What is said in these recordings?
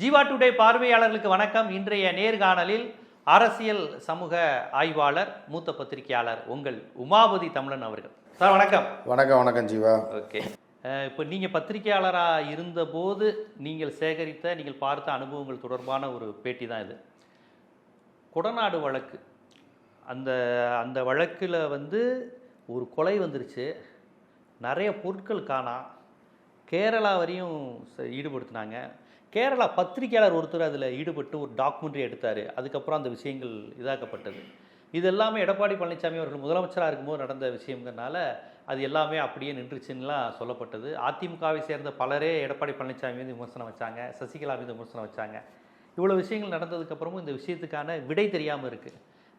Jeeva today பார்வையாளர்களுக்கு வணக்கம். இன்றைய நேர்காணலில் அரசியல் சமூக ஆய்வாளர் மூத்த பத்திரிகையாளர் உங்கள் உமாபதி தமிழன் அவர்கள். சார் வணக்கம். வணக்கம் வணக்கம் ஜீவா. ஓகே. இப்போ நீங்கள் பத்திரிகையாளராக இருந்தபோது நீங்கள் சேகரித்த நீங்கள் பார்த்த அனுபவங்கள் தொடர்பான ஒரு பேட்டி தான் இது. கொடநாடு வழக்கு. அந்த அந்த வழக்கில் வந்து ஒரு கொலை வந்துருச்சு. நிறைய பொருட்கள் காணா. கேரளா வரையும் ஈடுபடுத்தினாங்க. கேரளா பத்திரிகையாளர் ஒருத்தர் அதில் ஈடுபட்டு ஒரு டாக்குமெண்ட்ரி எடுத்தார். அதுக்கப்புறம் அந்த விஷயங்கள் இதாக்கப்பட்டது. இது எல்லாமே எடப்பாடி பழனிசாமி அவர்கள் முதலமைச்சராக இருக்கும்போது நடந்த விஷயங்கிறனால அது எல்லாமே அப்படியே நின்றுச்சுன்னுலாம் சொல்லப்பட்டது. அதிமுகவை சேர்ந்த பலரே எடப்பாடி பழனிசாமி மீது விமர்சனம் வச்சாங்க. சசிகலா மீது விமர்சனம் வச்சாங்க. இவ்வளோ விஷயங்கள் நடந்ததுக்கப்புறமும் இந்த விஷயத்துக்கான விடை தெரியாமல் இருக்குது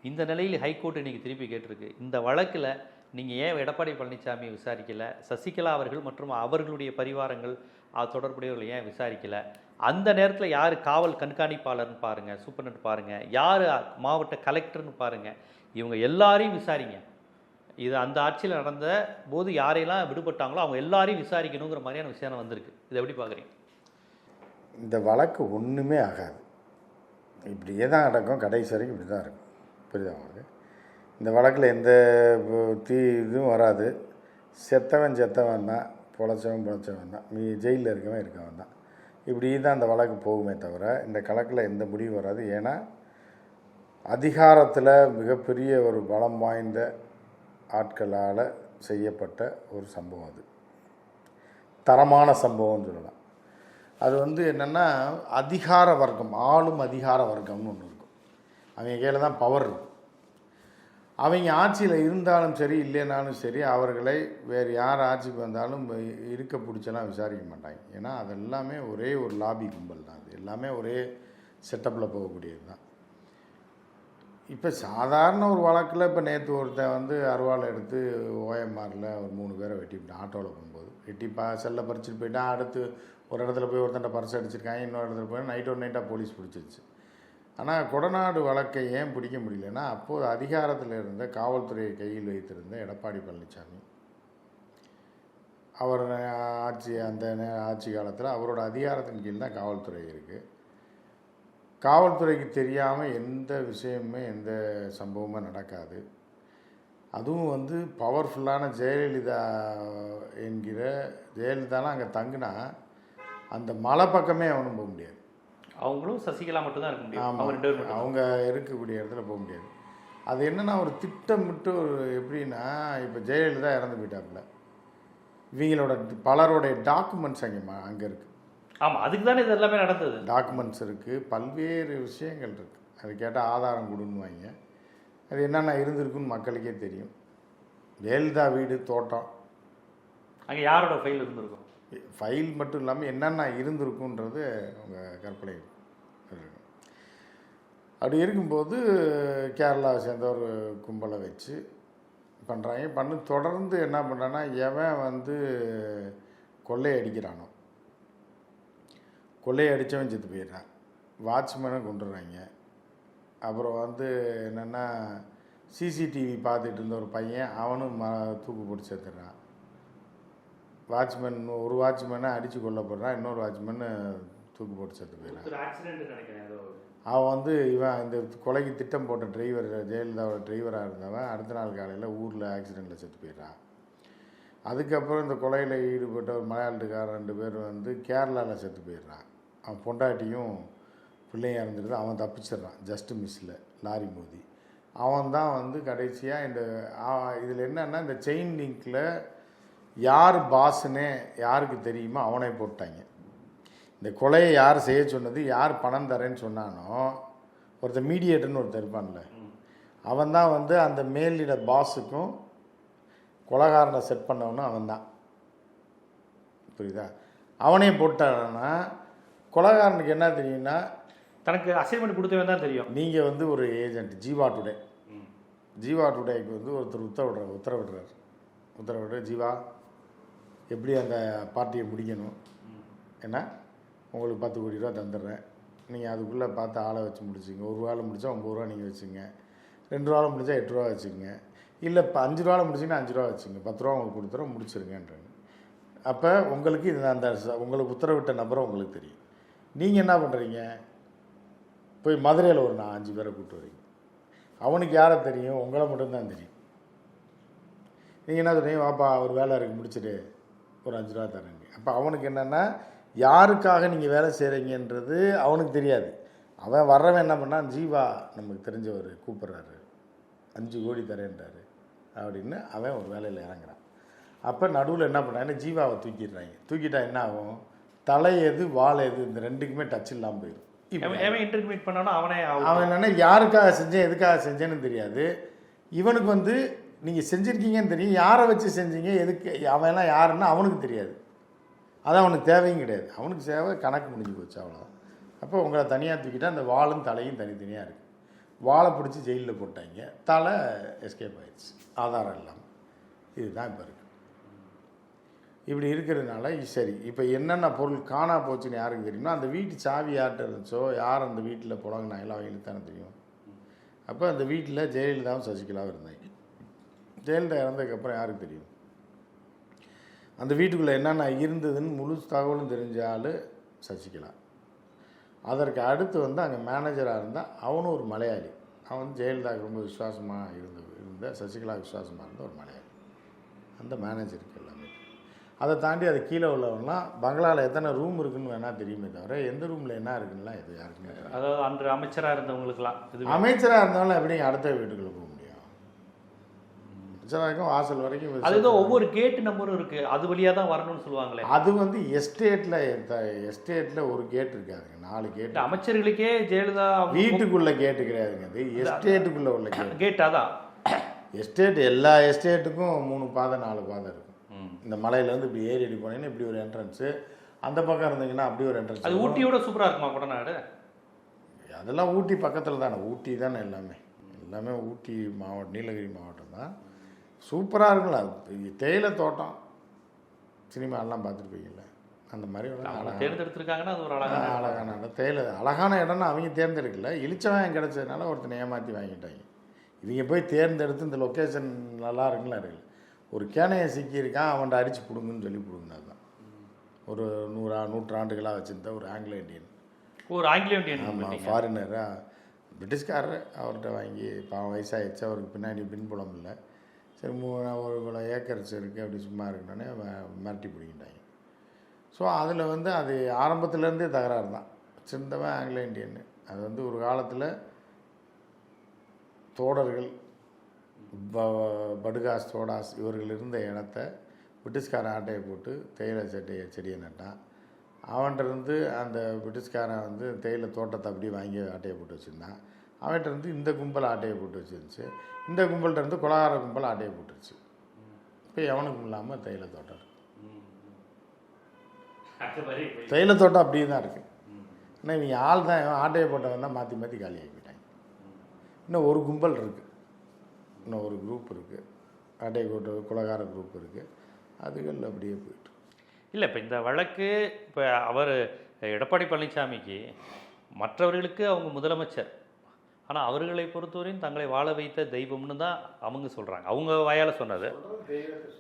இந்த நிலையில் ஹைகோர்ட் இன்னைக்கு திருப்பி கேட்டிருக்கு. இந்த வழக்கில் நீங்கள் ஏன் எடப்பாடி பழனிசாமி விசாரிக்கலை? சசிகலா அவர்கள் மற்றும் அவர்களுடைய பரிவாரங்கள் அது தொடர்புடையவர்கள் ஏன் விசாரிக்கலை? அந்த நேரத்தில் யார் காவல் கண்காணிப்பாளர்னு பாருங்கள் சூப்பரண்ட் பாருங்கள் யார் மாவட்ட கலெக்டர்னு பாருங்கள் இவங்க எல்லாரையும் விசாரிங்க. இது அந்த ஆட்சியில் நடந்த போது யாரையெல்லாம் விடுபட்டாங்களோ அவங்க எல்லாரையும் விசாரிக்கணுங்கிற மாதிரியான விஷயம் வந்திருக்கு. இதை எப்படி பார்க்குறீங்க? இந்த வழக்கு ஒன்றுமே ஆகாது. இப்படியே தான் நடக்கும். கடைசி வரைக்கும் இப்படி தான் இருக்கும். புரியுதா உங்களுக்கு? இந்த வழக்கில் எந்த தீ இதுவும் வராது. செத்தவன் செத்தவன் தான். பொழைச்சவன் பொழைச்சவன் தான். நீ ஜெயிலில் இருக்கவன் இருக்கவன் தான். இப்படி தான் அந்த வழக்கு போகுமே தவிர இந்த கணக்கில் எந்த முடிவும் வராது. ஏன்னா அதிகாரத்தில் மிகப்பெரிய ஒரு பலம் வாய்ந்த ஆட்களால் செய்யப்பட்ட ஒரு சம்பவம் அது. தரமான சம்பவம்னு சொல்லலாம். அது வந்து என்னென்னா அதிகார வர்க்கம் ஆளும் அதிகார வர்க்கம்னு ஒன்று இருக்கும். அவங்க கையில் தான் பவர் இருக்கும். அவங்க ஆட்சியில் இருந்தாலும் சரி இல்லைனாலும் சரி அவர்களை வேறு யார் ஆட்சிக்கு வந்தாலும் இருக்க பிடிச்செல்லாம் விசாரிக்க மாட்டாங்க. ஏன்னா அது எல்லாமே ஒரே ஒரு லாபி கும்பல் தான். அது எல்லாமே ஒரே செட்டப்பில் போகக்கூடியது தான். இப்போ சாதாரண ஒரு வழக்கில் இப்போ நேற்று ஒருத்தன் வந்து அருவாள் எடுத்து ஓஎம்ஆரில் ஒரு மூணு பேரை வெட்டிவிட்டான் ஆட்டோவில் போகும்போது. வெட்டி பா செல்லை பறிச்சுட்டு போயிட்டான். அடுத்து ஒரு இடத்துல போய் ஒருத்தன்ட்ட பர்ஸ் அடிச்சிருக்காங்க இன்னொரு இடத்துல போய் நைட் ஒரு நைட்டாக போலீஸ் பிடிச்சிருச்சு. ஆனால் கொடநாடு வழக்கை ஏன் பிடிக்க முடியலன்னா அப்போது அதிகாரத்தில் இருந்த காவல்துறையை கையில் வைத்திருந்த எடப்பாடி பழனிசாமி அவர் ஆட்சி அந்த ஆட்சி காலத்தில் அவரோட அதிகாரத்தின் கீழ் தான் காவல்துறை இருக்குது காவல்துறைக்கு தெரியாமல் எந்த விஷயமுமே எந்த சம்பவமும் நடக்காது. அதுவும் வந்து பவர்ஃபுல்லான ஜெயலலிதா என்கிற ஜெயலலிதாலாம் அங்கே தங்குனா அந்த மலை பக்கமே அவனும் போக முடியாது. அவங்களும் சசிகலா மட்டும்தான் இருக்க முடியும். அவங்க ரெண்டு பேரும் அவங்க இருக்கக்கூடிய இடத்துல போக முடியாது. அது என்னன்னா ஒரு திட்டமிட்டு ஒரு எப்படின்னா இப்போ ஜெயலலிதா இறந்து போயிட்டாப்புல. இவங்களோட பலருடைய டாக்குமெண்ட்ஸ் அங்கே அங்கே இருக்குது ஆமாம் அதுக்கு தானே இது எல்லாமே நடந்தது. டாக்குமெண்ட்ஸ் இருக்குது பல்வேறு விஷயங்கள் இருக்குது அது கேட்டால் ஆதாரம் கொடுன்னுவாங்க. அது என்னென்ன இருந்திருக்குன்னு மக்களுக்கே தெரியும். ஜெயலலிதா வீடு தோட்டம். அங்கே யாரோட ஃபைல் இருந்திருக்கும்? ஃபைல் மட்டும் இல்லாமல் என்னென்ன இருந்திருக்குன்றது அவங்க கற்பனை இருக்கும் அப்படி இருக்கும்போது கேரளாவை சேர்ந்த ஒரு கும்பலை வச்சு பண்ணுறாங்க பண்ணு தொடர்ந்து என்ன பண்ணுறான்னா எவன் வந்து கொள்ளையடிக்கிறானோ கொள்ளையடித்தவன் செத்து போயிடுறான். வாட்ச்மேனை கொண்டுடுறாங்க அப்புறம் வந்து என்னென்னா சிசிடிவி பார்த்துட்டு இருந்த ஒரு பையன் அவனும் ம தூக்கு பிடிச்சி சேர்த்துடுறான் வாட்ச்மேன் ஒரு வாட்ச்மேனை அடித்து கொல்லப்படுறான் இன்னொரு வாட்ச்மேனு தூக்கு போட்டு செத்து போயிடறான் அவன் வந்து இவன் இந்த கொலைக்கு திட்டம் போட்ட டிரைவர் ஜெயலலிதாவோட டிரைவராக இருந்தவன் அடுத்த நாள் காலையில் ஊரில் ஆக்சிடெண்ட்டில் செத்து போயிடுறான் அதுக்கப்புறம் இந்த கொலையில் ஈடுபட்ட ஒரு மலையாளத்துக்காரன் ரெண்டு பேர் வந்து கேரளாவில் செத்து போயிடுறான் அவன் பொண்டாட்டியும் பிள்ளையும் இறந்துடுது அவன் தப்பிச்சிடுறான் ஜஸ்ட் மிஸ்ஸில் லாரி மோதி. அவன் தான் வந்து கடைசியாக இந்த இதில் என்னன்னா இந்த செயின் லிங்கில் யார் பாஸ்னே யாருக்கு தெரியுமோ அவனை போட்டாங்க. இந்த கொலையை யார் செய்ய சொன்னது யார் பணம் தரேன்னு சொன்னானோ ஒருத்தர் மீடியேட்டர்னு ஒருத்தர் இருப்பான்ல அவன் தான் வந்து அந்த மேலிட பாஸுக்கும் கொலகாரனை செட் பண்ணவனும் அவன் தான். புரியுதா? அவனே போட்டானா கொலகாரனுக்கு என்ன தெரியும்னா தனக்கு அசைன்மெண்ட் கொடுத்தவன் தான் தெரியும். நீங்கள் வந்து ஒரு ஏஜென்ட் ஜீவா டுடே ஜீவா டுடேக்கு வந்து ஒருத்தர் உத்தரவிடுறார் உத்தரவிடுறார். உத்தரவிடுற ஜீவா எப்படி அந்த பார்ட்டியை முடிக்கணும்? ஏன்னா உங்களுக்கு பத்து கோடி ரூபா தந்துடுறேன். நீங்கள் அதுக்குள்ளே பார்த்து ஆளை வச்சு முடிச்சுங்க. ஒரு ரூபாவில் முடித்தா ஒம்பது ரூபா நீங்கள் வச்சுங்க. ரெண்டு ரூபாவில் முடித்தா எட்டு ரூபா வச்சுங்க. இல்லை இப்போ அஞ்சு ரூபாவில் முடிச்சிங்கன்னா அஞ்சு ரூபா வச்சுங்க. பத்து ரூபா உங்களுக்கு கொடுத்துறோம் முடிச்சிருங்கன்றாங்க. அப்போ உங்களுக்கு இது அந்த உங்களுக்கு உத்தரவிட்ட நபரை உங்களுக்கு தெரியும். நீங்கள் என்ன பண்ணுறீங்க போய் மதுரையில் ஒரு நான் அஞ்சு பேரை கூப்பிட்டு வரீங்க. அவனுக்கு யாரை தெரியும்? உங்களை மட்டும்தான் தெரியும். நீங்கள் என்ன சொல்கிறீங்க வாப்பா ஒரு வேலை இருக்குது முடிச்சுட்டு ஒரு அஞ்சு ரூபா தரேங்க. அப்போ அவனுக்கு என்னென்னா யாருக்காக நீங்கள் வேலை செய்கிறீங்கன்றது அவனுக்கு தெரியாது. அவன் வர்றவன் என்ன பண்ணான் ஜீவா நமக்கு தெரிஞ்சவர் கூப்பிட்றாரு. அஞ்சு கோடி தரேன்றாரு. அப்படின்னு அவன் ஒரு வேலையில் இறங்குறான். அப்போ நடுவில் என்ன பண்ணாங்க ஜீவாவை தூக்கிடுறாங்க. தூக்கிட்டா என்ன ஆகும்? தலை எது வாழை எது இந்த ரெண்டுக்குமே டச் இல்லாமல் போயிடும் இன்டர்மீட் பண்ணானோ அவனே. அவன் என்னன்னா யாருக்காக செஞ்சேன் எதுக்காக செஞ்சேன்னு தெரியாது. இவனுக்கு வந்து நீங்கள் செஞ்சுருக்கீங்கன்னு தெரியும். யாரை வச்சு செஞ்சீங்க எதுக்கு அவன்லாம் யாருன்னா அவனுக்கு தெரியாது. அது அவனுக்கு தேவையும் கிடையாது. அவனுக்கு தேவை கணக்கு முடிஞ்சு போச்சு அவ்வளோதான் அப்போ உங்களை தனியாக தூக்கிட்டால் அந்த வாளும் தலையும் தனித்தனியாக இருக்குது வாழை பிடிச்சி ஜெயிலில் போட்டாங்க. தலை எஸ்கேப் ஆயிடுச்சு. ஆதாரம் இல்லாமல் இதுதான் இப்போ இருக்குது இப்படி இருக்கிறதுனால சரி இப்போ என்னென்ன பொருள் காணா போச்சுன்னு யாருக்கு தெரியும்னா அந்த வீட்டு சாவி யார்கிட்ட இருந்துச்சோ யார் அந்த வீட்டில் புழங்கினாங்களோ அவங்களுக்கு தானே தெரியும். அப்போ அந்த வீட்டில் ஜெயலலிதாவும் சசிகலாவும் இருந்தாங்க. ஜெயலலிதா இறந்ததுக்கப்புறம் யாருக்கு தெரியும்? அந்த வீட்டுக்குள்ளே என்னென்ன இருந்ததுன்னு முழு தகவலும் தெரிஞ்ச ஆள் சசிகலா. அதற்கு அடுத்து வந்து அங்கே மேனேஜராக இருந்தால் அவனும் ஒரு மலையாளி. அவன் வந்து ஜெயலலிதாவுக்கு ரொம்ப விசுவாசமாக இருந்த இருந்த சசிகலா விசுவாசமாக இருந்த ஒரு மலையாளி. அந்த மேனேஜருக்கு எல்லாமே அதை தாண்டி அது கீழே உள்ளவங்கலாம் பங்களாவில் எத்தனை ரூம் இருக்குன்னு வேணால் தெரியுமே தவிர எந்த ரூமில் என்ன இருக்குன்னுலாம் எது யாருக்குமே அதாவது அன்று அமைச்சரா இருந்தவங்களுக்குலாம் இது அமைச்சராக இருந்தாலும் எப்படி அடுத்த வீட்டுக்குள்ளே போக இருக்கும் வாசல் வரைக்கும் அது ஏதோ ஒவ்வொரு கேட் நம்பரும் இருக்கு. அது வழியா தான் வரணும்னு சொல்லுவாங்களே. அது வந்து எஸ்டேட்டில் எஸ்டேட்டில் ஒரு கேட் இருக்காதுங்க. நாலு கேட் இந்த அமைச்சர்களுக்கே ஜெயலலிதா வீட்டுக்குள்ள கேட்டு கிடையாதுங்க. அது எஸ்டேட்டுக்குள்ளே உள்ள கேட் கேட் அதான் எஸ்டேட் எல்லா எஸ்டேட்டுக்கும் மூணு பாதை நாலு பாதை இருக்கும். இந்த மலையிலேருந்து இப்படி ஏறி அடி போனீங்கன்னா இப்படி ஒரு என்ட்ரன்ஸு அந்த பக்கம் இருந்தீங்கன்னா அப்படி ஒரு அது என்ட்ரன்ஸ் ஊட்டியோட சூப்பரா இருக்குமா கொடநாடு? அதெல்லாம் ஊட்டி பக்கத்தில் தானே. ஊட்டி தானே எல்லாமே. எல்லாமே ஊட்டி மாவட்டம் நீலகிரி மாவட்டம் தான். சூப்பராக இருக்கும்ல. அது தேயிலை தோட்டம். சினிமாலாம் பார்த்துருப்பீங்கல்ல. அந்த மாதிரி தேர்ந்தெடுத்திருக்காங்கன்னா அது ஒரு அழகான இடம் தேயிலை அழகான இடம்னு அவங்க தேர்ந்தெடுக்கல. இளிச்சவன் கிடைச்சதுனால ஒருத்தனை ஏமாற்றி வாங்கிட்டாங்க. இவங்க போய் தேர்ந்தெடுத்து இந்த லொக்கேஷன் நல்லா இருக்குங்களா இருக்குல்ல ஒரு கேனையை சிக்கியிருக்கான் அவன்கிட்ட அடித்து பிடுங்குன்னு சொல்லி பிடுங்கினது தான். ஒரு நூறா நூற்றாண்டுகளாக வச்சுருந்த ஒரு ஆங்கிலோ இண்டியன் ஒரு ஆங்கிலேய இந்தியன் ஆமாம். ஃபாரினராக பிரிட்டிஷ்காரர் அவர்கிட்ட வாங்கி பாவம் வயசாகிடுச்சு அவருக்கு பின்னாடி பின்புலம் இல்லை. சரி மூ ஒரு இவ்வளோ ஏக்கர்ஸ் இருக்குது அப்படி சும்மா இருக்குன்னே மிரட்டி பிடிக்கிட்டாங்க. ஸோ அதில் வந்து அது ஆரம்பத்துலேருந்தே தகராறு தான். சின்னவன் ஆங்கில இண்டியன் அது வந்து ஒரு காலத்தில் தோடர்கள் ப- படுகாஸ் தோடாஸ் இவர்கள் இருந்த இடத்த பிரிட்டிஷ்காரன் ஆட்டையை போட்டு தேயிலை செட்டையை செடியை நட்டான். அவன்கிட்ட இருந்து அந்த பிரிட்டிஷ்காரன் வந்து தேயிலை தோட்டத்தை அப்படியே வாங்கி ஆட்டையை போட்டு வச்சுருந்தான். அவன்கிட்ட இருந்து இந்த கும்பல் ஆட்டையை போட்டு வச்சிருந்துச்சு. இந்த கும்பல்கிட்ட இருந்து குலகார கும்பல் ஆட்டையை போட்டுருச்சு இப்போ எவனுக்கும் இல்லாமல் தைல தோட்டம் இருக்குது தைல தோட்டம் அப்படியே தான் இருக்குது ஆனால் இவங்க ஆள் தான் ஆட்டையை போட்டவன் தான் மாற்றி மாற்றி காலி ஆகிட்டாங்க இன்னும் ஒரு கும்பல் இருக்குது இன்னும் ஒரு குரூப் இருக்குது ஆட்டையை போட்ட குலகார குரூப் இருக்குது அதுகள் அப்படியே போயிட்டு இல்லை இப்போ இந்த வழக்கு இப்போ அவர் எடப்பாடி பழனிசாமிக்கு மற்றவர்களுக்கு அவங்க முதலமைச்சர் ஆனால் அவர்களை பொறுத்தவரையும் தங்களை வாழ வைத்த தெய்வம்னு தான் அவங்க சொல்கிறாங்க அவங்க வாயால் சொன்னது.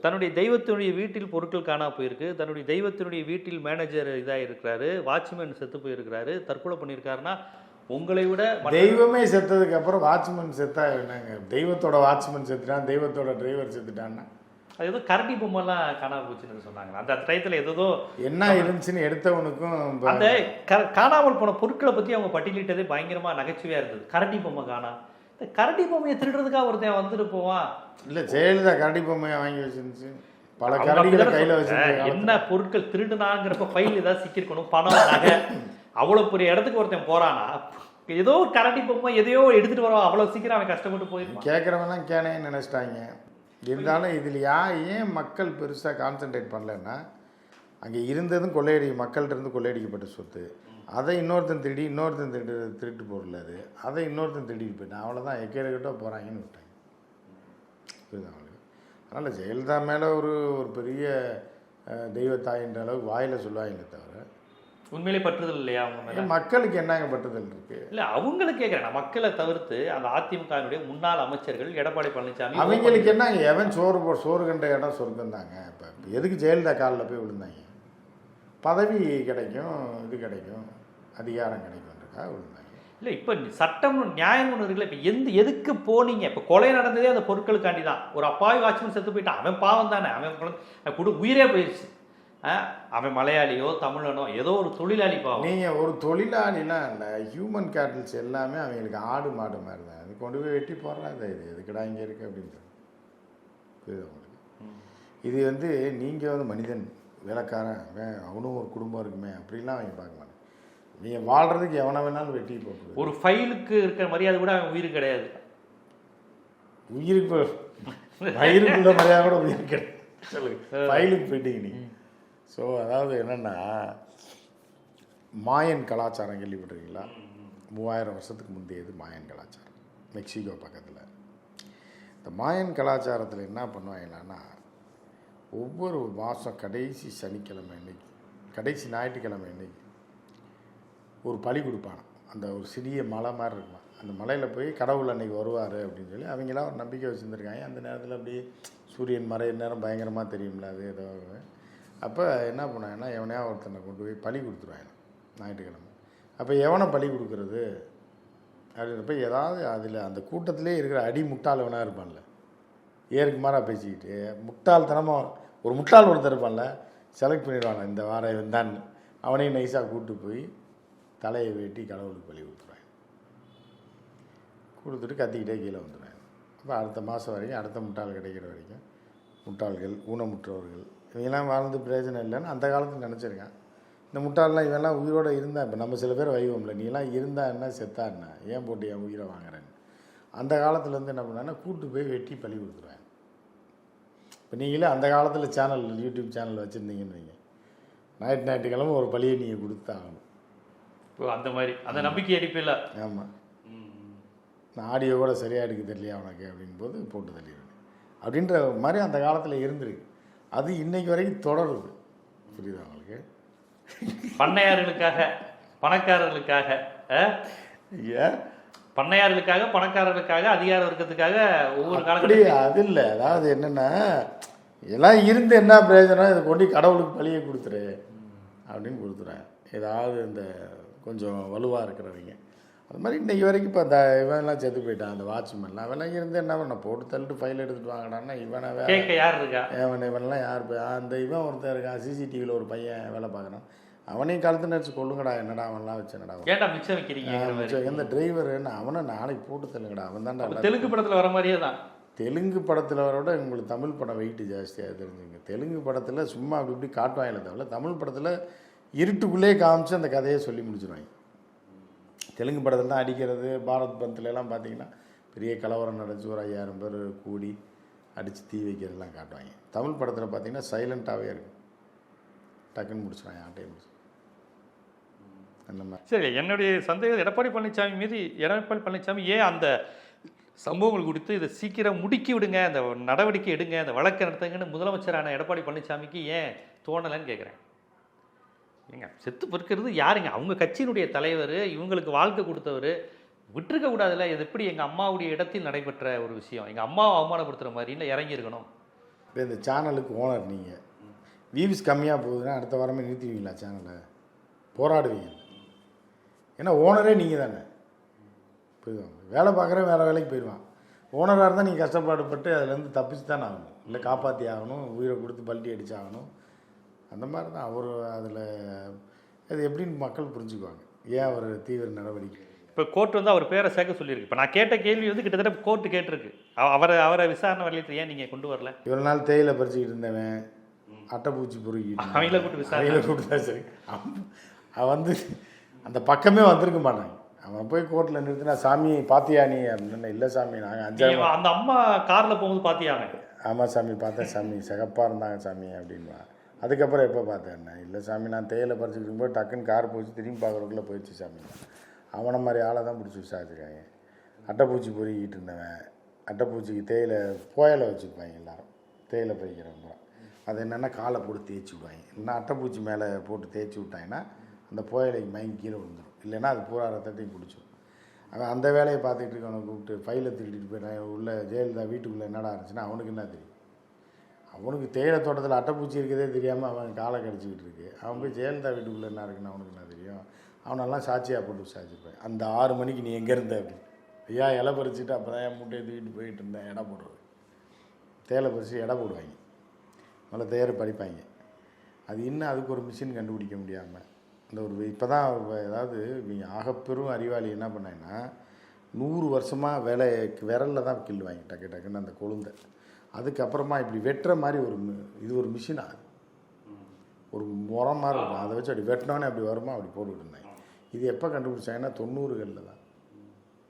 தன்னுடைய தெய்வத்தினுடைய வீட்டில் பொருட்கள் காணா போயிருக்கு. தன்னுடைய தெய்வத்தினுடைய வீட்டில் மேனேஜர் இதாக இருக்கிறாரு. வாட்ச்மேன் செத்து போயிருக்கிறாரு. தற்கொலை பண்ணியிருக்காருன்னா உங்களை விட தெய்வமே செத்ததுக்கு அப்புறம் வாட்ச்மேன் செத்தா என்னங்க? தெய்வத்தோட வாட்ச்மேன் செத்துட்டான் தெய்வத்தோட டிரைவர் செத்துட்டான்னா? அது ஏதோ கரடி பொம்மைலாம் காணாம போச்சுன்னு சொன்னாங்க. அந்த டயத்தில் ஏதோ என்ன இருந்துச்சுன்னு எடுத்தவனுக்கும் அந்த காணாமல் போன பொருட்களை பற்றி அவங்க பட்டியலிட்டதே பயங்கரமா நகைச்சுவையாக இருந்தது. கரடி பொம்மை காணா. இந்த கரடி பொம்மையை திருடுறதுக்காக ஒருத்தன் வந்துட்டு போவான். இல்ல ஜெயலலிதா கரடி பொம்மையை வாங்கி வச்சிருந்துச்சு. பல கரடிகளை கையில. வச்சிருந்த என்ன பொருட்கள் திருடுனாங்கிறப்ப ஃபைல் ஏதாவது சிக்கியிருக்கணும் பணம் நகை அவ்வளவு பெரிய இடத்துக்கு ஒருத்தன் போறானா? ஏதோ கரடி பொம்மை எதையோ எடுத்துட்டு வரோம் அவ்வளவு சீக்கிரம் அவன் கஷ்டப்பட்டு போயிருப்பான். கேட்குறவங்களாம் கேனேன்னு நினச்சிட்டாங்க. இருந்தாலும் இதில் யா ஏன் மக்கள் பெருசாக கான்சென்ட்ரேட் பண்ணலன்னா அங்கே இருந்ததும் கொள்ளையடி மக்கள்கிட்டருந்து கொள்ளையடிக்கப்பட்ட சொத்து அதை இன்னொருத்தன் திருடி இன்னொருத்தன் திருடு திருட்டு பொருள் அது அதை இன்னொருத்தன் திருடிட்டு போயிட்டான். அவ்வளோதான் எக்கேடுகிட்ட போகிறாங்கன்னு விட்டாங்க. புரியுதா அவங்களுக்கு அதனால் ஜெயலலிதா மேலே ஒரு ஒரு பெரிய தெய்வத்தாயின்ற அளவுக்கு வாயில் சொல்லுவாங்களே தவிர உண்மையிலே பற்றுதல் இல்லையா அவங்க மேல? மக்களுக்கு என்னங்க பட்டுதல் இருக்குது இல்ல அவங்களுக்கு கேட்குறேன் மக்களை தவிர்த்து அந்த அதிமுகவினுடைய முன்னாள் அமைச்சர்கள் எடப்பாடி பழனிசாமி அவங்களுக்கு என்ன எவன் சோறு போ சோறு கண்ட இடம் சொர்க்கம் தாங்க இப்போ எதுக்கு ஜெயலலிதா காலில் போய் விழுந்தாங்க? பதவி கிடைக்கும் இது கிடைக்கும் அதிகாரம் கிடைக்கும்ன்றக்காக விழுந்தாங்க? இல்லை இப்போ சட்டம் நியாயம் ஒன்று இருக்குல்ல இப்போ எந்த எதுக்கு போனீங்க? இப்போ கொலை நடந்ததே அந்த பொருட்களுக்காண்டி தான் ஒரு அப்பாவி வாட்ச்மேன் செத்து போயிட்டான். அவன் பாவம் தானே. அவன் குடு உயிரே போயிடுச்சு அவன் மலையாளியோ தமிழனோ ஏதோ ஒரு தொழிலாளி பாவம். நீங்கள் ஒரு தொழிலாளினா இந்த ஹியூமன் கேட்டல்ஸ் எல்லாமே அவங்களுக்கு ஆடு மாடு மாதிரி தான். அது கொண்டு போய் வெட்டி போடுறா இது எதுக்குடா இங்கே இருக்குது அப்படின்றது. புரியுதா உங்களுக்கு? இது வந்து நீங்கள் வந்து மனிதன் வேலைக்காரன் அவன் அவனும் ஒரு குடும்பம் இருக்குமே அப்படிலாம் அவங்க பார்க்க மாட்டாங்க நீங்கள் வாழ்கிறதுக்கு எவனை வேணாலும் வெட்டி போட்டு ஒரு ஃபைலுக்கு இருக்கிற மரியாதை கூட அவன் உயிர் கிடையாது. உயிருக்கு வயிறுக்குள்ள மரியாதை கூட உயிர் கிடையாது. சொல்லுங்க. ஃபைலுக்கு போயிட்டீங்க நீங்கள் ஸோ அதாவது என்னென்னா மாயன் கலாச்சாரம் கேள்விப்பட்டிருக்கீங்களா? மூவாயிரம் வருஷத்துக்கு முந்தையது மாயன் கலாச்சாரம் மெக்சிகோ பக்கத்தில். இந்த மாயன் கலாச்சாரத்தில் என்ன பண்ணுவாங்களான்னா ஒவ்வொரு மாதம் கடைசி சனிக்கிழமை அன்னைக்கு கடைசி ஞாயிற்றுக்கிழமை அன்னைக்கு ஒரு பலி கொடுப்பாங்க அந்த ஒரு சிறிய மலை மாதிரி இருக்குமா அந்த மலையில் போய் கடவுள் அன்னைக்கு வருவார் அப்படின்னு சொல்லி அவங்களாம் ஒரு நம்பிக்கை வச்சுருந்துருக்காங்க. அந்த நேரத்தில் அப்படியே சூரியன் மறைய நேரம் பயங்கரமாக தெரியும்ல அது ஏதோ அப்போ என்ன பண்ணாங்கன்னா எவனையா ஒருத்தனை கொண்டு போய் பலி கொடுத்துருவாங்க ஞாயிற்றுக்கிழமை. அப்போ எவனை பலி கொடுக்குறது? அப்படின்றப்ப ஏதாவது அதில் அந்த கூட்டத்திலே இருக்கிற அடி முட்டாள் வேணா இருப்பான்ல. ஏருக்கு மாறாக பேசிக்கிட்டு முட்டாள்தனமாக ஒரு முட்டாள் ஒருத்தர் இருப்பான்ல செலக்ட் பண்ணிடுவாங்க இந்த வாரம் இவன் தான் அவனையும் நைஸாக கூட்டு போய் தலையை வெட்டி கடவுளுக்கு பலி கொடுத்துருவாங்க கொடுத்துட்டு கத்திக்கிட்டே கீழே வந்துடுவாங்க அப்போ அடுத்த மாதம் வரைக்கும் அடுத்த முட்டாள் கிடைக்கிற வரைக்கும் முட்டாள்கள் ஊனமுற்றவர்கள் இவங்கெல்லாம் வாழ்ந்து பிரயோஜனம் இல்லைன்னு அந்த காலத்தில் நினச்சிருக்கேன். இந்த முட்டாள்லாம் இவெல்லாம் உயிரோடு இருந்தா இப்போ நம்ம சில பேர் வைவோம்ல நீலாம் இருந்தா என்ன செத்தா என்ன ஏன் போட்டு என் உயிரை வாங்குறேன்னு? அந்த காலத்துலேருந்து என்ன பண்ணாங்கன்னா கூட்டு போய் வெட்டி பலி கொடுத்துருவாங்க இப்போ நீங்களே அந்த காலத்தில் சேனல் யூடியூப் சேனல் வச்சுருந்தீங்கன்னு வைங்க. ஞாயிற்று ஞாயிற்றுக்கிழமை ஒரு பலியை நீங்கள் கொடுத்தாகணும். இப்போ அந்த மாதிரி. அந்த நம்பிக்கை அடிப்பில்ல ஆமாம் நான் ஆடியோ கூட சரியாக எடுக்க தெரியலையா உனக்கு? அப்படின் போது போட்டு தள்ளிடுவேன். அப்படின்ற மாதிரி அந்த காலத்தில் இருந்திருக்கு. அது இன்னைக்கு வரைக்கும் தொடருது. புரியுதா உங்களுக்கு? பண்ணையார்களுக்காக பணக்காரர்களுக்காக ஏன் பண்ணையார்களுக்காக பணக்காரர்களுக்காக அதிகார வர்க்கத்துக்காக ஒவ்வொரு காலகட்டத்திலும் அது இல்லை. அதாவது என்னென்னா எல்லாம் இருந்து என்ன பிரயோஜனம்? இதை கொண்டு கடவுளுக்கு பழியை கொடுத்துரு அப்படின்னு கொடுத்துறேன் ஏதாவது இந்த கொஞ்சம் வலுவாக இருக்கிறவங்க. அது மாதிரி இன்னைக்கு வரைக்கும் இப்போ இந்த இவன்லாம் செத்து போயிட்டான் அந்த வாட்ச்மேன்லாம் அவெல்லாம் இருந்து என்ன பண்ண போட்டு தள்ளிட்டு ஃபைல் எடுத்துகிட்டு வாங்கடான்னா இவனை கேட்க யார் இருக்கா? இவன் இவன்லாம் யார் அந்த இவன் ஒருத்தன் இருக்கான் சிசிடிவியில் ஒரு பையன் வேலை பார்க்குறான். அவனையும் கழுத்து நடிச்சு கொள்ளுங்கடா என்னடா அவன்லாம் வச்சு என்னடா. ஏன்டா மிச்சம் வைக்கிறீங்க எந்த டிரைவர் என்ன? அவனை நாளைக்கு போட்டு தள்ளுங்கடா அவன் தான்டா தெலுங்கு படத்துல வர மாதிரியே தான். தெலுங்கு படத்தில் விட உங்களுக்கு தமிழ் படம் வெயிட் ஜாஸ்தியாக தெரிஞ்சுங்க. தெலுங்கு படத்தில் சும்மா அப்படி இப்படி காட்டுவாங்களே தவிர தமிழ் படத்தில் இருட்டுக்குள்ளே காமிச்சு அந்த கதையை சொல்லி முடிச்சிருவாங்க. தெலுங்கு படத்தில் தான் அடிக்கிறது பாரத் பந்த்ல பார்த்திங்கன்னா பார்த்தீங்கன்னா பெரிய கலவரம் நடந்துச்சு. ஒரு ஐயாயிரம் பேர் கூடி அடித்து தீ வைக்கிறதெல்லாம் காட்டுவாங்க. தமிழ் படத்தில் பார்த்தீங்கன்னா சைலண்ட்டாகவே இருக்கும் டக்குன்னு முடிச்சிடுவாங்க ஆட்டையும் முடிச்சு. அந்த மாதிரி. சரி என்னுடைய சந்தேகம் எடப்பாடி பழனிசாமி மீது எடப்பாடி பழனிசாமி ஏன் அந்த சம்பவங்கள் குறித்து இதை சீக்கிரம் முடுக்கி விடுங்க அந்த நடவடிக்கை எடுங்க அந்த வழக்கு நடத்துங்கன்னு முதலமைச்சரான எடப்பாடி பழனிசாமிக்கு ஏன் தோணலைன்னு கேட்குறேன் ஏங்க செத்து பொறுக்கிறது யாருங்க? அவங்க கட்சியினுடைய தலைவர் இவங்களுக்கு வாழ்க்கை கொடுத்தவர். விட்டுருக்க கூடாதுல்ல இது எப்படி எங்கள் அம்மாவுடைய இடத்தில் நடைபெற்ற ஒரு விஷயம்? எங்கள் அம்மாவை அவமானப்படுத்துகிற மாதிரி இல்லை இறங்கியிருக்கணும் இப்போ இந்த சேனலுக்கு ஓனர் நீங்கள் வியூஸ் கம்மியாக போகுதுன்னா அடுத்த வாரமே நிறுத்திடுவீங்களா சேனலை? போராடுவீங்க. ஏன்னா ஓனரே நீங்கள் தானே. புரியுதா வேலை பார்க்குறேன் வேறு வேலைக்கு போயிடுவான். ஓனராக இருந்தால் நீங்கள் கஷ்டப்பாடுபட்டு அதுலேருந்து தப்பிச்சு தானே ஆகணும். இல்லை காப்பாற்றி ஆகணும் உயிரை கொடுத்து பல்ட்டி அடிச்சாகணும். அந்த மாதிரி தான். அவர் அதில் அது எப்படின்னு மக்கள் புரிஞ்சுக்குவாங்க. ஏன் அவர் தீவிர நடவடிக்கை? இப்போ கோர்ட் வந்து அவர் பேரை சேர்க்க சொல்லியிருக்கு. இப்போ நான் கேட்ட கேள்வி வந்து கிட்டத்தட்ட கோர்ட்டு கேட்டிருக்கு. அவ- அவரை அவரை விசாரணை வரையத்தில் ஏன் நீங்கள் கொண்டு வரல? இவ்வளோ நாள் தேயிலை பறிச்சுக்கிட்டு இருந்தவன் அட்டைப்பூச்சி பொறுக்கிட்டு அவங்கள கூப்பிட்டு விசாரணை. அவங்கள கூப்பிட்டு சரி. அவன் வந்து அந்த பக்கமே வந்திருக்க மாட்டாங்க அவன் போய் கோர்ட்டில் நிறுத்தினா சாமி பாத்தியா நீ? அப்படின்னு இல்லை சாமி நாங்கள் நீங்க அந்த அம்மா கார்ல போகும்போது பாத்தியாங்க ஆமாம் சாமி பார்த்தேன் சாமி சிகப்பாக இருந்தாங்க சாமி அப்படின்வா அதுக்கப்புறம் எப்போ பார்த்தேன் இல்லை சாமி நான் தேயிலை பறிச்சுக்கிட்டு இருக்கும்போது டக்குன்னு கார் போச்சு திரும்பி பார்க்குறக்குள்ளே போயிடுச்சு சாமி. அவனை மாதிரி ஆளை தான் பிடிச்சி விசாரிச்சிருக்காங்க அட்டைப்பூச்சி பொறிக்கிட்டு இருந்தவன் அட்டைப்பூச்சிக்கு தேயிலை புயலை வச்சுருப்பாங்க எல்லாரும். தேயிலை பறிக்கிறவங்க அது என்னென்னா காலை போட்டு தேய்ச்சி விடுவாங்க. இல்லைன்னா அட்டைப்பூச்சி மேலே போட்டு தேய்ச்சி விட்டாங்கன்னா அந்த புயலைக்கு மயங்கி கீழே விழுந்துடும் இல்லைன்னா அது பூரா ரத்தத்தையும் பிடிச்சிடும் அவன் அந்த வேலையை பார்த்துக்கிட்டு இருக்கவனை கூப்பிட்டு ஃபைலை திருட்டிட்டு போயிட்டான் உள்ள ஜெயலலிதா வீட்டுக்குள்ளே என்னடா இருந்துச்சுன்னா அவனுக்கு என்ன தெரியும்? அவனுக்கு தேயிலை தோட்டத்தில் அட்டைப்பூச்சி இருக்கதே தெரியாமல் அவன் காலை கடிச்சிக்கிட்டு இருக்கு. அவன் போய் ஜெயலலிதா வீட்டுக்குள்ளே என்ன இருக்குன்னு அவனுக்கு என்ன தெரியும்? அவனெல்லாம் சாட்சியாக போட்டு விசாரிச்சிருப்பேன். அந்த ஆறு மணிக்கு நீ எங்கே இருந்த அப்படி ஐயா இலை பறிச்சுட்டு அப்போ தான் என் மூட்டையை தூக்கிட்டு போயிட்டு இருந்தேன். எடை போடுறது. தேலை பறித்து எடை போடுவாங்க. நல்லா தேரை படிப்பாங்க அது இன்னும் அதுக்கு ஒரு மிஷின் கண்டுபிடிக்க முடியாமல் இந்த ஒரு இப்போ தான் ஏதாவது இவங்க ஆகப்பெரும் அறிவாளி என்ன பண்ணாங்கன்னா நூறு வருஷமாக வேலை விரலில் தான் கிள்ளுவாங்க டக்கு டக்குன்னு அந்த கொழுந்தை. அதுக்கப்புறமா இப்படி வெட்டுற மாதிரி ஒரு மி- இது ஒரு மிஷின் ஒரு முறம் மாதிரி இருக்கும். அதை வச்சு அப்படி வெட்டினோன்னே அப்படி வருமா? அப்படி போட்டுக்கிட்டு இருந்தாங்க இது எப்போ கண்டுபிடிச்சாங்கன்னா தொண்ணூறுகளில் தான்.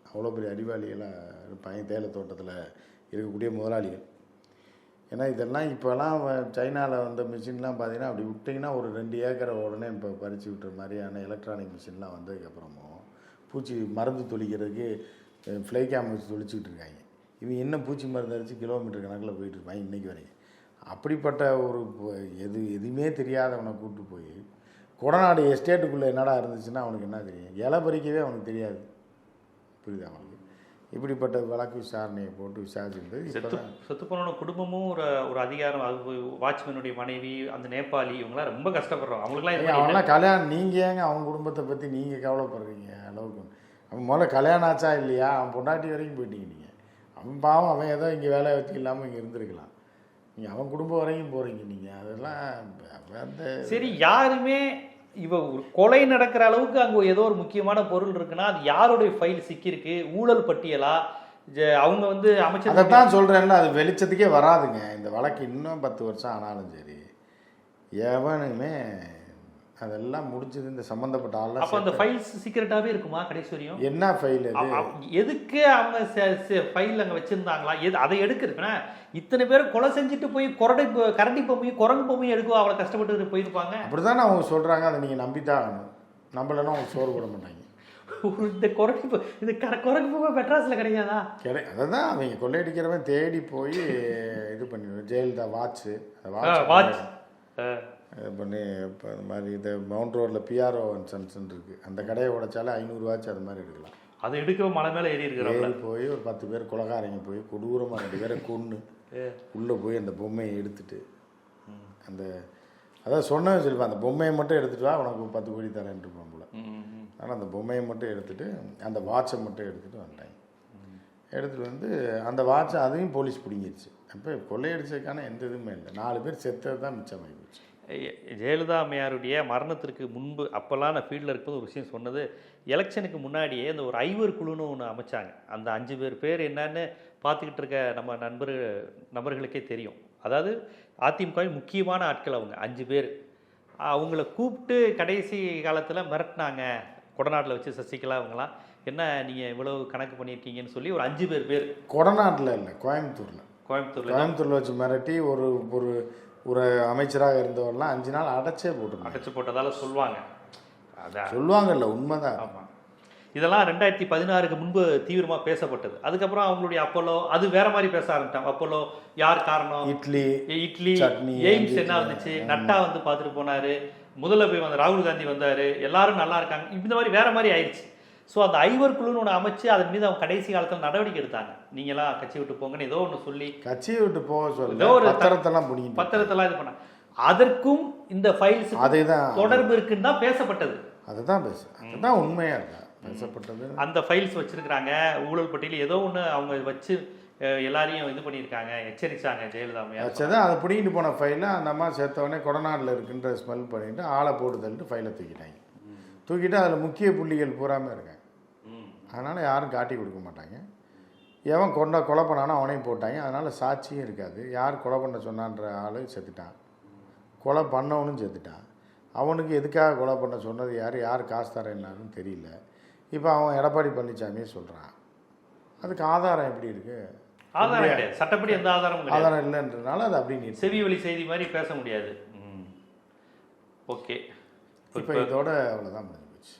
அவ்வளோ பெரிய அறிவாளிகளாக பையன் தேயிலை தோட்டத்தில் இருக்கக்கூடிய முதலாளிகள். ஏன்னா இதெல்லாம் இப்போலாம் சைனாவில் வந்த மிஷின்லாம் பார்த்தீங்கன்னா அப்படி விட்டிங்கன்னா ஒரு ரெண்டு ஏக்கரை உடனே இப்போ பறித்து விட்டுற மாதிரியான எலக்ட்ரானிக் மிஷின்லாம் வந்ததுக்கப்புறமும் பூச்சி மருந்து தொளிக்கிறதுக்கு ஃப்ளை கேம் வச்சு தொளிச்சிக்கிட்டு இருக்காங்க. இவங்க என்ன பூச்சி மருந்து அடித்து கிலோமீட்டர் கணக்கில் போயிட்டு இருப்பாங்க இன்றைக்கி வரைக்கும். அப்படிப்பட்ட ஒரு எது எதுவுமே தெரியாதவனை கூப்பிட்டு போய் கொடநாடு எஸ்டேட்டுக்குள்ளே என்னடா இருந்துச்சுன்னா அவனுக்கு என்ன தெரியும்? இலை பறிக்கவே அவனுக்கு தெரியாது. புரியுது அவனுக்கு இப்படிப்பட்ட வழக்கு விசாரணையை போட்டு விசாரிச்சிருந்தது. இப்போ செத்து போனோட குடும்பமும் ஒரு ஒரு அதிகாரம் அது வாட்ச்மேனுடைய மனைவி அந்த நேபாளி இவங்களாம் ரொம்ப கஷ்டப்படுறோம். அவங்களுக்குலாம் அவன்லாம் கல்யாணம் நீங்கள் ஏங்க அவன் குடும்பத்தை பற்றி நீங்கள் கவலைப்படுறீங்க? அளவுக்கு. அவன் முதல்ல கல்யாணம் ஆச்சா இல்லையா? அவன் பொண்டாட்டி வரைக்கும் போயிட்டீங்க நீங்கள் அவன் பாவம் அவன் ஏதோ இங்கே வேலை வச்சு இல்லாமல் இங்கே இருந்திருக்கலாம். நீங்கள் அவன் குடும்பம் வரைக்கும் போகிறீங்க நீங்கள் அதெல்லாம் அந்த சரி யாருமே இவ ஒரு கொலை நடக்கிற அளவுக்கு அங்க ஏதோ ஒரு முக்கியமான பொருள் இருக்குன்னா அது யாருடைய ஃபைல் சிக்கியிருக்கு? ஊழல் பட்டியலா? அவங்க வந்து அமைச்சர் அதைத்தான் சொல்கிறேன்ல அது வெளிச்சத்துக்கே வராதுங்க. இந்த வழக்கு இன்னும் பத்து வருஷம் ஆனாலும் சரி. எவனுமே அதெல்லாம் முடிஞ்சது இந்த சம்மந்தப்பட்ட அப்ப அந்த ஃபைல்ஸ் சீக்கிரட்டாவே இருக்குமா கடைசி வரையும் என்ன ஃபைல் எதுக்கு அவங்க ஃபைல் அங்க வச்சிருந்தாங்களா? எது அதை எடுக்கிறதுனா இத்தனை பேர் கொலை செஞ்சுட்டு போய் கொரடை கரண்டி பொம்மையும் குரங்கு பொம்மையும் எடுக்க அவ்வளவு கஷ்டப்பட்டு போயிருப்பாங்க. அப்படிதான் அவங்க சொல்கிறாங்க அதை நீங்கள் நம்பித்தான் ஆகணும் நம்மளெல்லாம் அவங்க சோறு போட மாட்டாங்க. இந்த குரங்கு இந்த கர- குரங்கு பொம்மை மெட்ராஸ்ல கிடையாதா? கிடை அதை தான் அவங்க கொள்ளையடிக்கிறவன் தேடி போய் இது பண்ணிடுவேன். ஜெயலலிதா வாட்ச்சு வாட்ச் பண்ணி இப்போ இந்த மாதிரி இது மவுண்ட் ரோட்டில் பிஆர்ஓ சன்ஸ்ன்னு இருக்குது அந்த கடையை உடைச்சாலே ஐநூறு வாட்ச் அது மாதிரி எடுக்கலாம். அதை எடுக்க மலை மேல ஏறி இருக்கிறாங்க போய் ஒரு பத்து பேர் குலகாரங்க போய் கொடூரமாக ரெண்டு பேரை கொன்று உள்ளே போய் அந்த பொம்மையை எடுத்துட்டு அந்த அதான் சொன்னேன் செல்வா அந்த பொம்மையை மட்டும் எடுத்துட்டு வா உனக்கு பத்து கோடி தரேன் இருப்பான் போல. ஆனால் அந்த பொம்மையை மட்டும் எடுத்துட்டு அந்த வாட்சை மட்டும் எடுத்துட்டு வந்துட்டாங்க எடுத்துட்டு வந்து அந்த வாட்சை அதையும் போலீஸ் பிடிங்கிருச்சு. அப்போ கொள்ளையடிச்சதுக்கான எந்த இதுவுமே இல்லை. நாலு பேர் செத்தது தான் மிச்சமாகி போச்சு ஜெயலலிதா அம்மையாருடைய மரணத்திற்கு முன்பு அப்போல்லாம் நான் ஃபீல்டில் இருக்கும்போது ஒரு விஷயம் சொன்னது எலெக்ஷனுக்கு முன்னாடியே இந்த ஒரு ஐவர் குழுன்னு ஒன்று அமைச்சாங்க. அந்த அஞ்சு பேர் பேர் என்னன்னு பார்த்துக்கிட்டு இருக்க நம்ம நண்பர் நபர்களுக்கே தெரியும். அதாவது அதிமுகவின் முக்கியமான ஆட்கள் அவங்க அஞ்சு பேர். அவங்கள கூப்பிட்டு கடைசி காலத்தில் மிரட்டினாங்க. கொடநாட்டில் வச்சு சசிகலா அவங்களாம் என்ன நீங்கள் இவ்வளவு கணக்கு பண்ணியிருக்கீங்கன்னு சொல்லி ஒரு அஞ்சு பேர் பேர். கொடநாட்டில் இல்லை கோயம்புத்தூரில். கோயம்புத்தூரில். கோயம்புத்தூரில் வச்சு மிரட்டி ஒரு ஒரு ஒரு அமைச்சராக இருந்தவரெல்லாம் அஞ்சு நாள் அடைச்சே போட்டுருந்தாங்க. அடைச்சு போட்டதால சொல்லுவாங்க. அதான். சொல்லுவாங்கல்ல உண்மைதான். ஆமாம் இதெல்லாம் ரெண்டாயிரத்தி பதினாறுக்கு முன்பு தீவிரமாக பேசப்பட்டது. அதுக்கப்புறம் அவங்களுடைய அப்போலோ அது வேற மாதிரி பேச ஆரம்பிட்டாங்க அப்போலோ யார் காரணம்? இட்லி இட்லி எய்ம்ஸ் என்ன. வந்துச்சு? நட்டா வந்து பார்த்துட்டு போனாரு. முதல்ல போய் வந்த ராகுல் காந்தி வந்தாரு. எல்லாரும் நல்லா இருக்காங்க. இந்த மாதிரி வேற மாதிரி ஆயிடுச்சு. ஸோ அந்த ஐவர் குழுன்னு ஒன்று அமைச்சு அதன் மீது அவங்க கடைசி காலத்தில் நடவடிக்கை எடுத்தாங்க. நீங்களாம் கட்சி விட்டு போங்கன்னு ஏதோ ஒன்று சொல்லி கட்சியை விட்டு போக ஏதோ சொல்ல ஒரு த- பத்திரத்தெல்லாம் பிடிங்கிட்டு. பத்திரத்தெல்லாம் இது பண்ணாங்க அதற்கும் இந்த ஃபைல்ஸ் அதே தான் தொடர்பு இருக்குன்னு தான் பேசப்பட்டது. அதுதான் பேச அதுதான் உண்மையாக இருக்கா பேசப்பட்டது. அந்த ஃபைல்ஸ் வச்சிருக்கிறாங்க. ஊழல் பட்டியல் ஏதோ ஒன்று அவங்க வச்சு எல்லாரையும் இது பண்ணியிருக்காங்க. எச்சரிச்சாங்க ஜெயலலிதா அம்மையார். அதை பிடிங்கிட்டு போன ஃபைலை அந்த அம்மா சேர்த்த உடனே கொடநாட்டில் இருக்குன்ற ஸ்மெல் பண்ணிட்டு ஆளை போட்டு தள்ளிட்டு ஃபைலை தூக்கிட்டாங்க. தூக்கிட்டு அதில் முக்கிய புள்ளிகள் பூராமே இருக்காங்க ம். அதனால் யாரும் காட்டி கொடுக்க மாட்டாங்க. எவன் கொண்ட கொலை பண்ணானோ அவனையும் போட்டாங்க. அதனால் சாட்சியும் இருக்காது. யார் கொலை பண்ண சொன்னான்ற ஆளு செத்துட்டான். கொலை பண்ணவனும் செத்துட்டான். அவனுக்கு எதுக்காக கொலை பண்ண சொன்னது யார்? யார் காசு தரேன்னாருன்னு தெரியல. இப்போ அவன் எடப்பாடி பழனிசாமியே சொல்கிறான் அதுக்கு ஆதாரம் எப்படி இருக்குது ஆதாரம் கிடையாது. சட்டப்படி எந்த ஆதாரமும் ஆதாரம் இல்லைன்றனால அது அப்படி செவி வழி செய்தி மாதிரி பேச முடியாது. ஓகே. இப்போ இதோட அவ்வளோதான் முடிஞ்சு போச்சு.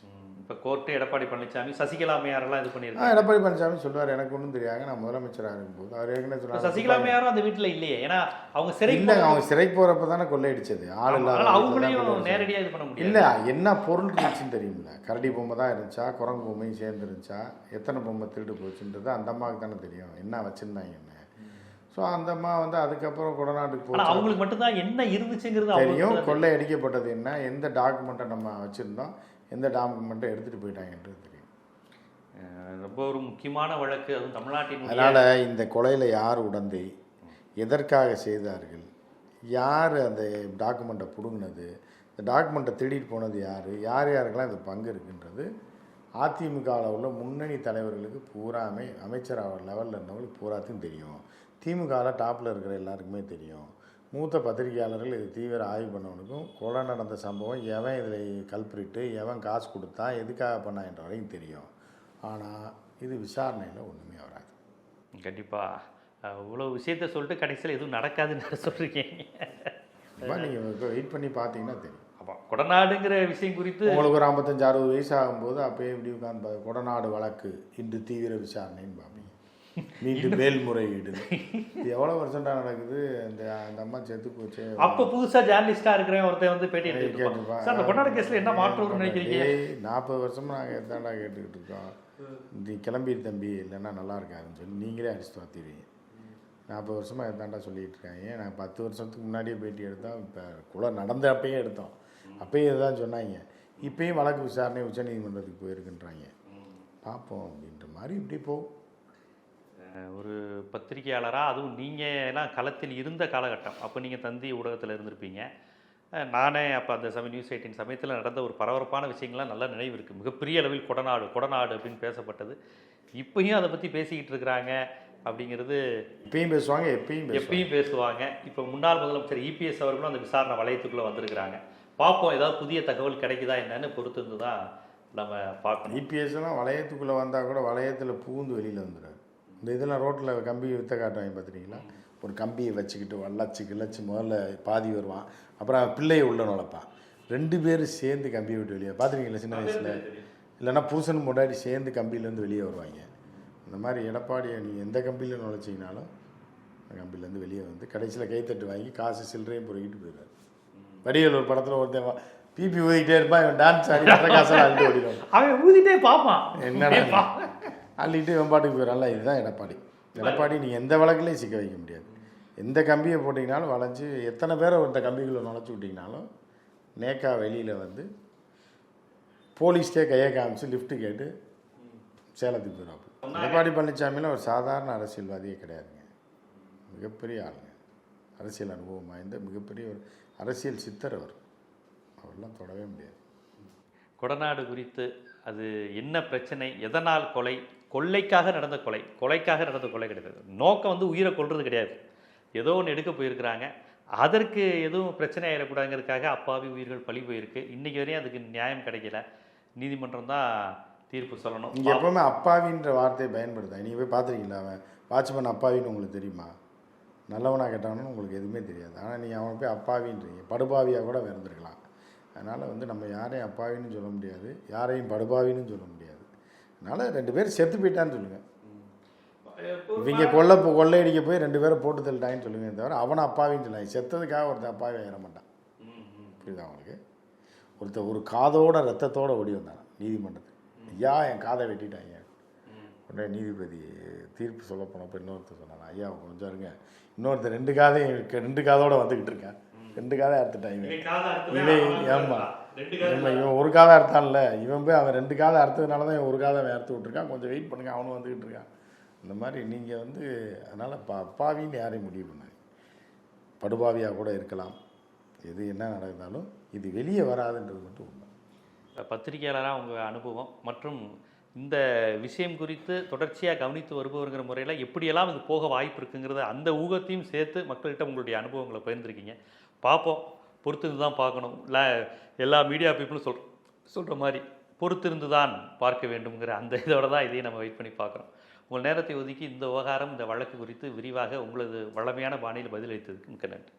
இப்போ கோர்ட்டு எடப்பாடி பழனிசாமி சசிகலா அம்மையாரெல்லாம் இது பண்ணியிருக்காங்க. எடப்பாடி பழனிசாமி சொல்லுவார் எனக்கு ஒன்றும் தெரியாங்க நான் முதலமைச்சராக இருக்கும்போது. அவர் ஏற்கனவே சொன்னார் சசிகலா அம்மையாரும் அந்த வீட்டுல இல்லையே ஏன்னா அவங்க சிறை இல்லைங்க அவங்க சிறைக்கு போகிறப்ப தானே கொள்ளையடிச்சது. ஆள் இல்லாத அவங்களையும் கொள்ளையடிச்சது. நேரடியா இது பண்ண முடியாது. இல்லை என்ன பொருள் இருந்துச்சுன்னு தெரியுமில்ல கரடி பொம்மை தான் இருந்துச்சா குரங்கு பொம்மையும் சேர்ந்து இருந்துச்சா எத்தனை பொம்மை திருடு போச்சுன்றது அந்த அம்மாவுக்கு தானே தெரியும் என்ன வச்சுருந்தாங்கன்னு ஸோ அந்த அம்மா வந்து அதுக்கப்புறம் கொடநாட்டுக்கு போச்சு. அவங்களுக்கு மட்டும்தான் என்ன இருந்துச்சுங்கிறது தெரியும் கொள்ளை அடிக்கப்பட்டது என்ன எந்த டாக்குமெண்ட்டை நம்ம வச்சுருந்தோம் எந்த டாக்குமெண்ட்டை எடுத்துகிட்டு போயிட்டாங்கன்றது தெரியும். ரொம்ப ஒரு முக்கியமான வழக்கு. அதுவும் தமிழ்நாட்டினுடைய அதனால் இந்த கொலையில் யார் உடந்தை? எதற்காக செய்தார்கள்? யார் அந்த டாக்குமெண்ட்டை பிடுங்கினது? இந்த டாக்குமெண்ட்டை திருடிட்டு போனது யார்? யார் யாருக்கெல்லாம் இது பங்கு இருக்குன்றது அதிமுகவில் உள்ள முன்னணி தலைவர்களுக்கு பூராமே அமைச்சர் லெவலில் இருந்தவங்களுக்கு பூராத்தையும் தெரியும். திமுகவில் டாப்பில் இருக்கிற எல்லாருக்குமே தெரியும். மூத்த பத்திரிகையாளர்கள் இது தீவிர ஆய்வு பண்ணவனுக்கும் கொலை நடந்த சம்பவம் எவன் இதில் கல்பிரிட்டு எவன் காசு கொடுத்தா எதுக்காக பண்ணான்ற வரைக்கும் தெரியும். ஆனால் இது விசாரணையில் ஒன்றுமே வராது. கண்டிப்பாக இவ்வளோ விஷயத்த சொல்லிட்டு கடைசியில் எதுவும் நடக்காதுன்னு சொல்கிறீங்க நீங்கள் வெயிட் பண்ணி பார்த்தீங்கன்னா தெரியும். அப்போ கொடநாடுங்கிற விஷயம் குறித்து உங்களுக்கு ஒரு ஐம்பத்தஞ்சு அறுபது வயசு ஆகும்போது அப்பயே இப்படி உட்காந்து கொடநாடு வழக்கு இன்று தீவிர விசாரணைன்னு பார்ப்பீங்க மீண்டும் மேல்முறையீடு. இது எவ்வளோ வருஷம்டா நடக்குது? அந்த அந்த அம்மா செத்து போச்சு. அப்போ புதுசாக ஜேர்னலிஸ்டாக இருக்கிறவன் ஒருத்தன் வந்து பேட்டி. இருப்பான். சார் அந்த கொண்டாட கேஸில் என்ன மாற்றம்னு நினைக்கிறீங்க? நாற்பது வருஷமா நாங்கள் எத்தாண்டா கேட்டுக்கிட்டு இருக்கோம்? நீ கிளம்பி தம்பி இல்லைன்னா நல்லா இருக்காதுன்னு சொல்லி நீங்களே அடிச்சுட்டு வாத்திடுவீங்க நாற்பது வருஷமா எத்தாண்டா சொல்லிட்டு இருக்காங்க? நான் பத்து வருஷத்துக்கு முன்னாடியே பேட்டி எடுத்தோம் இப்போ குலை நடந்த அப்பயே எடுத்தோம். அப்பயே இதுதான் சொன்னாங்க? இப்பயும் வழக்கு விசாரணை உச்சநீதிமன்றத்துக்கு போயிருக்குன்றாங்க. பார்ப்போம் அப்படின்ற மாதிரி இப்படி போகும். ஒரு பத்திரிகையாளராக அதுவும் நீங்கள் எல்லாம் களத்தில் இருந்த காலகட்டம். அப்போ நீங்கள் தந்தி ஊடகத்தில் இருந்திருப்பீங்க. நானே அப்போ அந்த சமயம் நியூஸ் எயிட்டின் சமயத்தில் நடந்த ஒரு பரபரப்பான விஷயங்கள்லாம் நல்ல நினைவு இருக்குது மிகப்பெரிய அளவில் கொடநாடு கொடநாடு அப்படின்னு பேசப்பட்டது. இப்பயும் அதை பற்றி பேசிக்கிட்டு இருக்கிறாங்க அப்படிங்கிறது இப்பயும் பேசுவாங்க எப்பயும் எப்பயும் பேசுவாங்க. இப்போ முன்னாள் முதலமைச்சர் இபிஎஸ் அவர்களும் அந்த விசாரணை வளையத்துக்குள்ளே வந்திருக்கிறாங்க. பார்ப்போம் ஏதாவது புதிய தகவல் கிடைக்குதா என்னன்னு பொறுத்து தான் நம்ம பார்க்கணும். இபிஎஸ்லாம் வளையத்துக்குள்ளே வந்தால் கூட வளையத்தில் பூந்து வெளியில் வந்துடுறாரு இந்த இதெல்லாம் ரோட்டில் கம்பி வித்த காட்டுவாங்க பார்த்துருக்கீங்களா ஒரு கம்பியை வச்சுக்கிட்டு வளைச்சி கிளச்சி முதல்ல பாதி வருவான். அப்புறம் பிள்ளையை உள்ள நுழைப்பான். ரெண்டு பேரும் சேர்ந்து கம்பியை விட்டு வெளியே பார்த்துருக்கீங்களா சின்ன வயசில்? இல்லைன்னா புருஷன் முன்னாடி சேர்ந்து கம்பியிலேருந்து வெளியே வருவாங்க. இந்த மாதிரி எடப்பாடியை நீங்கள் எந்த கம்பியில் நுழைச்சிங்கனாலும் அந்த கம்பியிலேருந்து வெளியே வந்து கடைசியில் கைத்தட்டு வாங்கி காசு சில்லறையும் பொறுக்கிட்டு போயிடுவார். வடிவேல் ஒரு படத்தில் ஒருத்தன் பிபி ஊதிக்கிட்டே இருப்பான் இவன் டான்ஸ் ஆடி காசெல்லாம் அழுட்டு ஓடிடுவான். அவன் ஊதிட்டே பார்ப்பான். என்னடா அள்ளிட்டு இவன் பாட்டுக்கு இதுதான் எடப்பாடி. எடப்பாடி நீ எந்த வழக்குலையும் சிக்க வைக்க முடியாது. எந்த கம்பியை போட்டிங்கனாலும் வளைஞ்சு எத்தனை பேரை இந்த கம்பிக்குள்ளே நுழைச்சி விட்டிங்கனாலும் நேக்கா வெளியில் வந்து போலீஸ்டே கையை காமிச்சு லிஃப்ட்டு கேட்டு சேலத்துக்கு போயிடுவாப்பு. எடப்பாடி பழனிசாமியில் ஒரு சாதாரண அரசியல்வாதியே கிடையாதுங்க. மிகப்பெரிய ஆளுங்க. அரசியல் அனுபவம் வாய்ந்த மிகப்பெரிய ஒரு அரசியல் சித்தர் அவர். அவரெல்லாம் தொடவே முடியாது. கொடநாடு குறித்து அது என்ன பிரச்சனை எதனால் கொலை கொள்ளைக்காக நடந்த கொலை கொலைக்காக நடந்த கொலை கிடையாது. நோக்கம் வந்து உயிரை கொள்வது கிடையாது. ஏதோ ஒன்று எடுக்க போயிருக்கிறாங்க. அதற்கு எதுவும் பிரச்சனை ஆகிடக்கூடாதுங்கிறதுக்காக அப்பாவி உயிர்கள் பழி போயிருக்கு. இன்றைக்கி வரையும் அதுக்கு நியாயம் கிடைக்கல. நீதிமன்றம் தான் தீர்ப்பு சொல்லணும். இங்கே எப்பவுமே அப்பாவின்ற வார்த்தையை பயன்படுத்த. நீங்கள் போய் பார்த்துருக்கீங்களா அவன்? வாட்ச்மேன் அப்பாவின்னு உங்களுக்கு தெரியுமா? நல்லவனாக கேட்டான்னு உங்களுக்கு எதுவுமே தெரியாது. ஆனால் நீங்கள் அவனை போய் அப்பாவின்றீங்க. படுபாவியாக கூட இருந்திருக்கலாம் அதனால் வந்து நம்ம யாரையும் அப்பாவின்னு சொல்ல முடியாது. யாரையும் படுபாவின்னு சொல்ல முடியாது. அதனால் ரெண்டு பேரும் செத்து போயிட்டான்னு சொல்லுங்கள் இவங்க கொல்ல போ கொள்ளையடிக்க போய் ரெண்டு பேரை போட்டு தள்ளிட்டாங்கன்னு சொல்லுங்க தவிர அவனை அப்பாவின்னு சொல்லாங்க செத்ததுக்காக ஒருத்தன் அப்பாவி ஏற மாட்டான். புரியுதா அவங்களுக்கு ஒருத்தன் ஒரு காதோட ரத்தத்தோட ஓடி வந்தான் நீதிமன்றத்துக்கு. ஐயா என் காதை வெட்டிட்டாங்க உடனே நீதிபதி தீர்ப்பு சொல்ல போனப்போ இன்னொருத்தர் சொன்னாங்க ஐயா கொஞ்சம் இருங்க. இன்னொருத்தர் ரெண்டு காதையும் ரெண்டு காதோட வந்துக்கிட்டு இருக்கேன். ரெண்டு காதை அறுத்துட்டாங்க இவன். ஆமாம் இவன் இவன் ஒரு காதை அறுத்தான்ல இவன் போய் அவன் ரெண்டு காதை அறுத்ததுனால தான் இவன் ஒரு காதை அவன் அறுத்து விட்ருக்கான் கொஞ்சம் வெயிட் பண்ணுங்க அவனும் வந்துக்கிட்டு இருக்கான். இந்த மாதிரி நீங்கள் வந்து அதனால் பா பாவின்னு யாரையும் முடிவு பண்ணாங்க படுபாவியாக கூட இருக்கலாம். எது என்ன நடந்தாலும் இது வெளியே வராதுன்றது மட்டும் உண்மை. பத்திரிகையாளராக உங்கள் அனுபவம் மற்றும் இந்த விஷயம் குறித்து தொடர்ச்சியாக கவனித்து வருபவருங்கிற முறையில் எப்படியெல்லாம் இது போக வாய்ப்பு இருக்குங்கிறத அந்த ஊகத்தையும் சேர்த்து மக்கள்கிட்ட உங்களுடைய அனுபவங்களை பகிர்ந்துருக்கீங்க. பார்ப்போம். பொறுத்திருந்து தான் பார்க்கணும். இல்லை எல்லா மீடியா பீப்புளும் சொல் சொல்கிற மாதிரி பொறுத்திருந்து தான் பார்க்க வேண்டும்ங்கிற அந்த இதோட தான் இதையும் நம்ம வெயிட் பண்ணி பார்க்குறோம். உங்கள் நேரத்தை ஒதுக்கி இந்த விவகாரம் இந்த வழக்கு குறித்து விரிவாக உங்களது வளமையான பாணியில் பதிலளித்ததுக்கு மிக்க நன்றி.